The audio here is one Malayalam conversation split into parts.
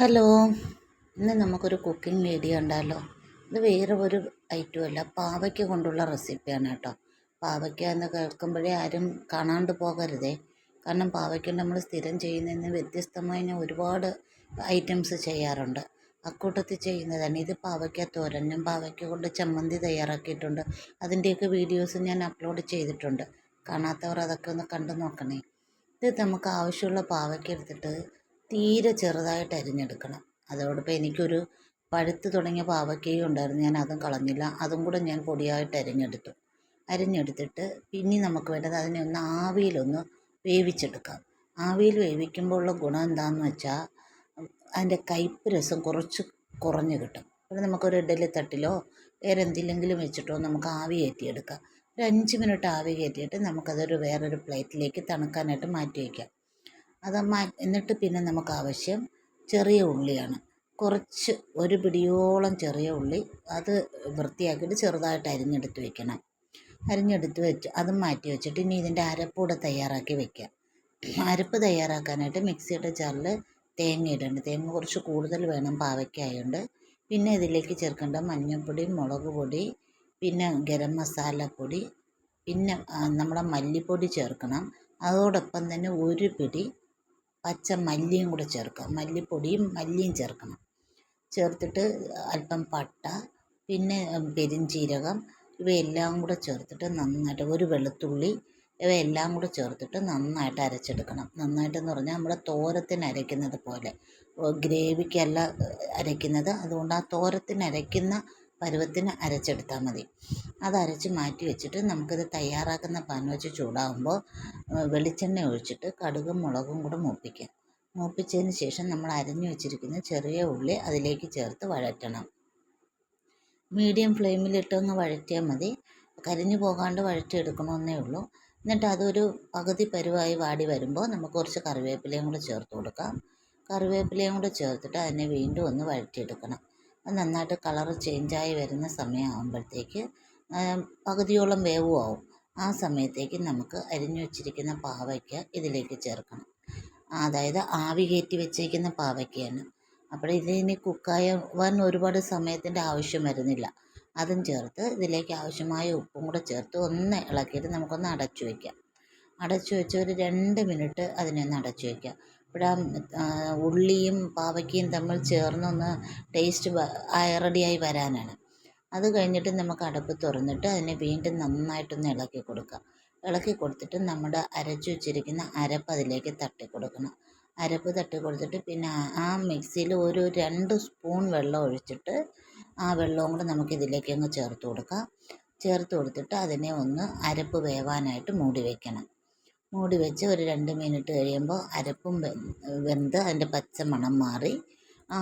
ഹലോ ഇന്ന് നമുക്കൊരു കുക്കിംഗ് വീഡിയോ ഉണ്ടല്ലോ. ഇത് വേറെ ഒരു ഐറ്റം അല്ല പാവയ്ക്ക കൊണ്ടുള്ള റെസിപ്പിയാണ് കേട്ടോ. പാവയ്ക്ക എന്ന് കേൾക്കുമ്പോഴേ ആരും കാണാണ്ട് പോകരുതേ. കാരണം പാവയ്ക്ക നമ്മൾ സ്ഥിരം ചെയ്യുന്നതിന് വ്യത്യസ്തമായി ഞാൻ ഒരുപാട് ഐറ്റംസ് ചെയ്യാറുണ്ട്. അക്കൂട്ടത്തിൽ ചെയ്യുന്നതാണ്. ഇത് പാവയ്ക്ക തോരനും പാവയ്ക്ക കൊണ്ട് ചമ്മന്തി തയ്യാറാക്കിയിട്ടുണ്ട്. അതിന്റെയൊക്കെ വീഡിയോസ് ഞാൻ അപ്ലോഡ് ചെയ്തിട്ടുണ്ട്. കാണാത്തവർ അതൊക്കെ ഒന്ന് കണ്ടു നോക്കണേ. ഇത് നമുക്ക് ആവശ്യമുള്ള പാവയ്ക്ക എടുത്തിട്ട് തീരെ ചെറുതായിട്ട് അരിഞ്ഞെടുക്കണം. അതോടൊപ്പം എനിക്കൊരു പഴുത്ത് തുടങ്ങിയ പാവയ്ക്കയും ഉണ്ടായിരുന്നു. ഞാൻ അതും കളഞ്ഞില്ല. അതും കൂടെ ഞാൻ പൊടിയായിട്ട് അരിഞ്ഞെടുത്തു. അരിഞ്ഞെടുത്തിട്ട് പിന്നെ നമുക്ക് വേണ്ടത് അതിനെ ഒന്ന് ആവിയിലൊന്ന് വേവിച്ചെടുക്കാം. ആവിയിൽ വേവിക്കുമ്പോൾ ഉള്ള ഗുണം എന്താണെന്ന് വെച്ചാൽ അതിന്റെ കയ്പ്പ് രസം കുറച്ച് കുറഞ്ഞ് കിട്ടും. പിന്നെ നമുക്കൊരു ഇഡലി തട്ടിലോ വേറെ എന്തിലെങ്കിലും വെച്ചിട്ടോ നമുക്ക് ആവി കയറ്റിയെടുക്കാം. ഒരു അഞ്ച് മിനിറ്റ് ആവി കയറ്റിയിട്ട് നമുക്കതൊരു വേറൊരു പ്ലേറ്റിലേക്ക് തണുക്കാനായിട്ട് മാറ്റി വയ്ക്കാം. അത് എന്നിട്ട് പിന്നെ നമുക്ക് ആവശ്യം ചെറിയ ഉള്ളിയാണ്. കുറച്ച് ഒരു പിടിയോളം ചെറിയ ഉള്ളി അത് വൃത്തിയാക്കിയിട്ട് ചെറുതായിട്ട് അരിഞ്ഞെടുത്ത് വെക്കണം. അരിഞ്ഞെടുത്ത് വെച്ച് അതും മാറ്റി വെച്ചിട്ട് ഇനി ഇതിന്റെ അരപ്പൂടെ തയ്യാറാക്കി വെക്കാം. അരപ്പ് തയ്യാറാക്കാനായിട്ട് മിക്സിയുടെ ജാറിൽ തേങ്ങ ഇടണം തേങ്ങ കുറച്ച് കൂടുതൽ വേണം പാവയ്ക്കായതുകൊണ്ട് പിന്നെ ഇതിലേക്ക് ചേർക്കേണ്ട മഞ്ഞൾപ്പൊടി മുളക് പൊടി പിന്നെ ഗരം മസാലപ്പൊടി പിന്നെ നമ്മുടെ മല്ലിപ്പൊടി ചേർക്കണം. അതോടൊപ്പം തന്നെ ഒരു പിടി പച്ച മല്ലിയും കൂടെ ചേർക്കുക. മല്ലിപ്പൊടിയും മല്ലിയും ചേർക്കണം. ചേർത്തിട്ട് അല്പം പട്ട പിന്നെ പെരുംജീരകം ഇവയെല്ലാം കൂടെ ചേർത്തിട്ട് നന്നായിട്ട് ഒരു വെളുത്തുള്ളി ഇവയെല്ലാം കൂടെ ചേർത്തിട്ട് നന്നായിട്ട് അരച്ചെടുക്കണം. നന്നായിട്ടെന്ന് പറഞ്ഞാൽ നമ്മുടെ തോരത്തിന് അരയ്ക്കുന്നത് പോലെ. ഗ്രേവിക്കല്ല അരയ്ക്കുന്നത്. അതുകൊണ്ട് ആ തോരത്തിന് അരയ്ക്കുന്ന പരുവത്തിന് അരച്ചെടുത്താൽ മതി. അത് അരച്ച് മാറ്റി വെച്ചിട്ട് നമുക്കിത് തയ്യാറാക്കുന്ന പാൻ വെച്ച് ചൂടാകുമ്പോൾ വെളിച്ചെണ്ണ ഒഴിച്ചിട്ട് കടുകും മുളകും കൂടെ മൂപ്പിക്കാം മൂപ്പിച്ചതിന് ശേഷം നമ്മൾ അരഞ്ഞു വെച്ചിരിക്കുന്ന ചെറിയ ഉള്ളി അതിലേക്ക് ചേർത്ത് വഴറ്റണം. മീഡിയം ഫ്ലെയിമിലിട്ടൊന്ന് വഴറ്റിയാൽ മതി. കരിഞ്ഞു പോകാണ്ട് വഴറ്റിയെടുക്കണമെന്നേ ഉള്ളൂ. എന്നിട്ട് അതൊരു പകുതി പരുവായി വാടി വരുമ്പോൾ നമുക്ക് കുറച്ച് കറിവേപ്പിലയും കൂടെ ചേർത്ത് കൊടുക്കാം. കറിവേപ്പിലയും കൂടെ ചേർത്തിട്ട് അതിനെ വീണ്ടും ഒന്ന് വഴറ്റിയെടുക്കണം. അത് നന്നായിട്ട് കളറ് ചേഞ്ചായി വരുന്ന സമയമാകുമ്പോഴത്തേക്ക് പകുതിയോളം വേവും ആവും ആ സമയത്തേക്ക് നമുക്ക് അരിഞ്ഞു വെച്ചിരിക്കുന്ന പാവയ്ക്ക ഇതിലേക്ക് ചേർക്കണം. അതായത് ആവി കയറ്റി വെച്ചേക്കുന്ന പാവയ്ക്കയാണ്. അപ്പോൾ ഇതിനി കുക്കായാൻ ഒരുപാട് സമയത്തിന്റെ ആവശ്യം വരുന്നില്ല. അതും ചേർത്ത് ഇതിലേക്ക് ആവശ്യമായ ഉപ്പും കൂടെ ചേർത്ത് ഒന്ന് ഇളക്കിയിട്ട് നമുക്കൊന്ന് അടച്ചു വയ്ക്കാം. അടച്ചു വെച്ച് ഒരു രണ്ട് മിനിറ്റ് അതിനെ ഒന്ന് അടച്ചു വയ്ക്കാം. അപ്പോഴാ ഉള്ളിയും പാവയ്ക്കയും തമ്മിൽ ചേർന്നൊന്ന് ടേസ്റ്റ് റെഡിയായി വരാനാണ്. അത് കഴിഞ്ഞിട്ട് നമുക്ക് അടുപ്പ് തുറന്നിട്ട് അതിനെ വീണ്ടും നന്നായിട്ടൊന്ന് ഇളക്കി കൊടുക്കാം. ഇളക്കി കൊടുത്തിട്ട് നമ്മുടെ അരച്ചു വെച്ചിരിക്കുന്ന അരപ്പ് അതിലേക്ക് തട്ടി കൊടുക്കണം. അരപ്പ് തട്ടി കൊടുത്തിട്ട് പിന്നെ ആ മിക്സിയിൽ ഒരു രണ്ട് സ്പൂൺ വെള്ളം ഒഴിച്ചിട്ട് ആ വെള്ളവും കൂടെ നമുക്ക് ഇതിലേക്ക് അങ്ങ് ചേർത്ത് കൊടുക്കാം. ചേർത്ത് കൊടുത്തിട്ട് അതിനെ ഒന്ന് അരപ്പ് വേവാനായിട്ട് മൂടി വയ്ക്കണം മൂടി വെച്ച് ഒരു രണ്ട് മിനിറ്റ് കഴിയുമ്പോൾ അരപ്പും വെന്ത് അതിന്റെ പച്ച മണം മാറി. ആ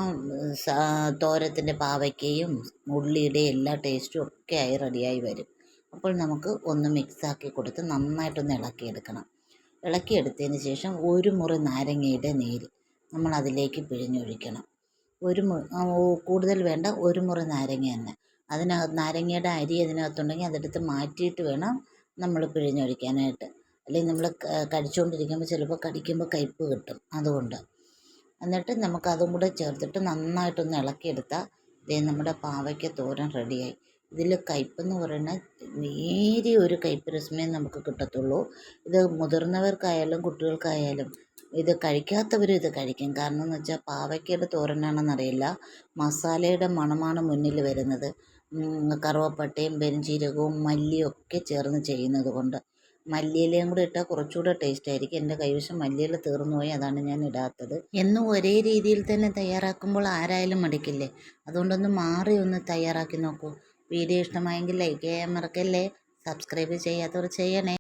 തോരത്തിന്റെ പാവയ്ക്കയും ഉള്ളിയുടെ എല്ലാ ടേസ്റ്റും ഒക്കെ ആയി റെഡിയായി വരും. അപ്പോൾ നമുക്ക് ഒന്ന് മിക്സാക്കി കൊടുത്ത് നന്നായിട്ടൊന്ന് ഇളക്കിയെടുക്കണം. ഇളക്കിയെടുത്തതിന് ശേഷം ഒരു മുറി നാരങ്ങയുടെ നീര് നമ്മൾ അതിലേക്ക് പിഴിഞ്ഞൊഴിക്കണം. ഒരു മു കൂടുതൽ വേണ്ട ഒരു മുറി നാരങ്ങ തന്നെ. അതിനകത്ത് നാരങ്ങയുടെ അരി അതിനകത്തുണ്ടെങ്കിൽ അതെടുത്ത് മാറ്റിയിട്ട് വേണം നമ്മൾ പിഴിഞ്ഞൊഴിക്കാനായിട്ട്. അല്ലെങ്കിൽ നമ്മൾ കടിച്ചുകൊണ്ടിരിക്കുമ്പോൾ ചിലപ്പോൾ കടിക്കുമ്പോൾ കയ്പ്പ് കിട്ടും അതുകൊണ്ട്. എന്നിട്ട് നമുക്ക് അതും കൂടെ ചേർത്തിട്ട് നന്നായിട്ടൊന്ന് ഇളക്കിയെടുത്താൽ ദേ നമ്മുടെ പാവയ്ക്ക തോരൻ റെഡിയായി. ഇതിൽ കയ്പ്പെന്ന് പറയുന്ന നേരിയ ഒരു കയ്പ്പ് രസമേ നമുക്ക് കിട്ടത്തുള്ളൂ. ഇത് മുതിർന്നവർക്കായാലും കുട്ടികൾക്കായാലും ഇത് കഴിക്കാത്തവരും ഇത് കഴിക്കും. കാരണം എന്ന് വെച്ചാൽ പാവയ്ക്കയുടെ തോരനാണെന്നറിയില്ല. മസാലയുടെ മണമാണ് മുന്നിൽ വരുന്നത്. കറുവപ്പട്ടയും പെരുംജീരകവും മല്ലിയും ഒക്കെ ചേർന്ന് ചെയ്യുന്നത് കൊണ്ട്. മല്ലിയിലയും കൂടെ ഇട്ടാൽ കുറച്ചുകൂടെ ടേസ്റ്റ് ആയിരിക്കും. എന്റെ കൈവശം മല്ലിയില തീർന്നു പോയി അതാണ് ഞാൻ ഇടാത്തത്. എന്നും ഒരേ രീതിയിൽ തന്നെ തയ്യാറാക്കുമ്പോൾ ആരായാലും മടിക്കില്ലേ? അതുകൊണ്ടൊന്ന് മാറി ഒന്ന് തയ്യാറാക്കി നോക്കൂ. വീഡിയോ ഇഷ്ടമായെങ്കിൽ ലൈക്ക് ചെയ്യാൻ മറക്കല്ലേ? സബ്സ്ക്രൈബ് ചെയ്യാത്തവർ ചെയ്യണേ.